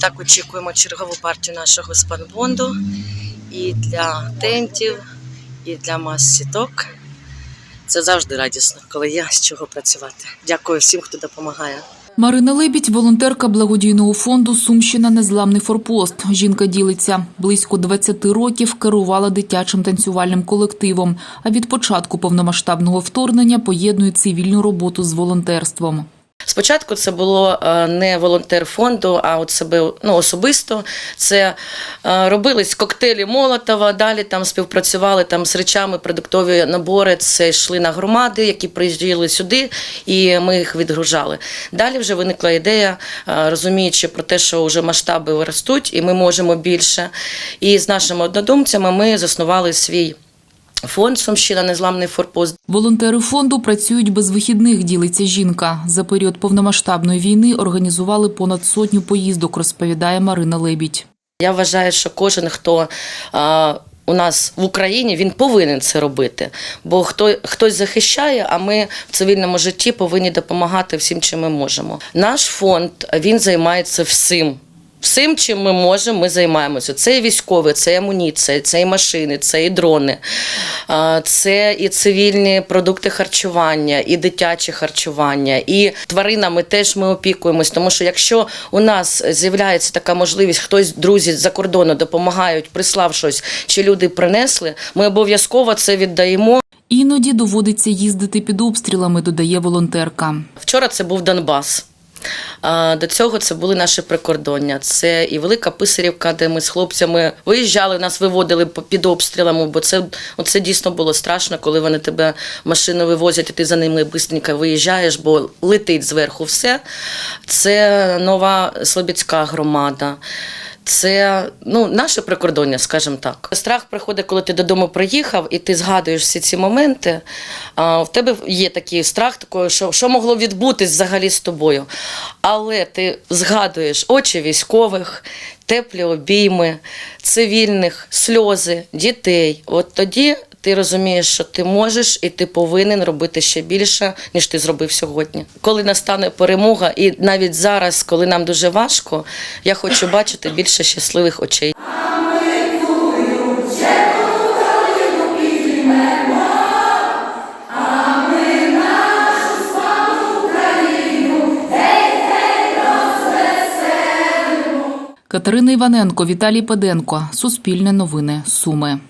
Так очікуємо чергову партію нашого спанбонду і для тентів, і для мас-сіток. Це завжди радісно, коли є з чого працювати. Дякую всім, хто допомагає. Марина Лебідь, волонтерка благодійного фонду Сумщина Незламний форпост. Жінка ділиться близько 20 років керувала дитячим танцювальним колективом. А від початку повномасштабного вторгнення поєднує цивільну роботу з волонтерством. Спочатку це було е, не волонтер фонду, а от себе ну, особисто. Це е, робились коктейлі Молотова, далі там співпрацювали там з речами, продуктові набори. Це йшли на громади, які приїжджали сюди, і ми їх відгружали. Далі вже виникла ідея, е, розуміючи про те, що вже масштаби ростуть, і ми можемо більше. І з нашими однодумцями ми заснували свій фонд Сумщина Незламний форпост. Волонтери фонду працюють без вихідних, ділиться жінка. За період повномасштабної війни організували понад сотню поїздок, розповідає Марина Лебідь. Я вважаю, що кожен, хто у нас в Україні, він повинен це робити. Бо хто, хтось захищає, а ми в цивільному житті повинні допомагати всім, чим ми можемо. Наш фонд він займається всім. Всім, чим ми можемо, ми займаємося. Це і військові, це і амуніція, це і машини, це і дрони, це і цивільні продукти харчування, і дитяче харчування, і тваринами теж ми опікуємось. Тому що якщо у нас з'являється така можливість, хтось друзі з-за кордону допомагають, прислав щось, чи люди принесли, ми обов'язково це віддаємо. Іноді доводиться їздити під обстрілами, додає волонтерка. Вчора це був Донбас. До цього це були наші прикордоння. Це і Велика Писарівка, де ми з хлопцями виїжджали, нас виводили під обстрілами, бо це, це дійсно було страшно, коли вони тебе машину вивозять, і ти за ними швидко виїжджаєш, бо летить зверху все. Це нова Слобідська громада. Це ну, наше прикордоння, скажімо так. Страх приходить, коли ти додому приїхав і ти згадуєш всі ці моменти. А, в тебе є такий страх, такої, що, що могло відбутись взагалі з тобою. Але ти згадуєш очі військових, теплі обійми, цивільних, сльози, дітей. От тоді ти розумієш, що ти можеш і ти повинен робити ще більше, ніж ти зробив сьогодні. Коли настане перемога, і навіть зараз, коли нам дуже важко, я хочу бачити більше щасливих очей. Катерина Іваненко, Віталій Педенко. Суспільне новини. Суми.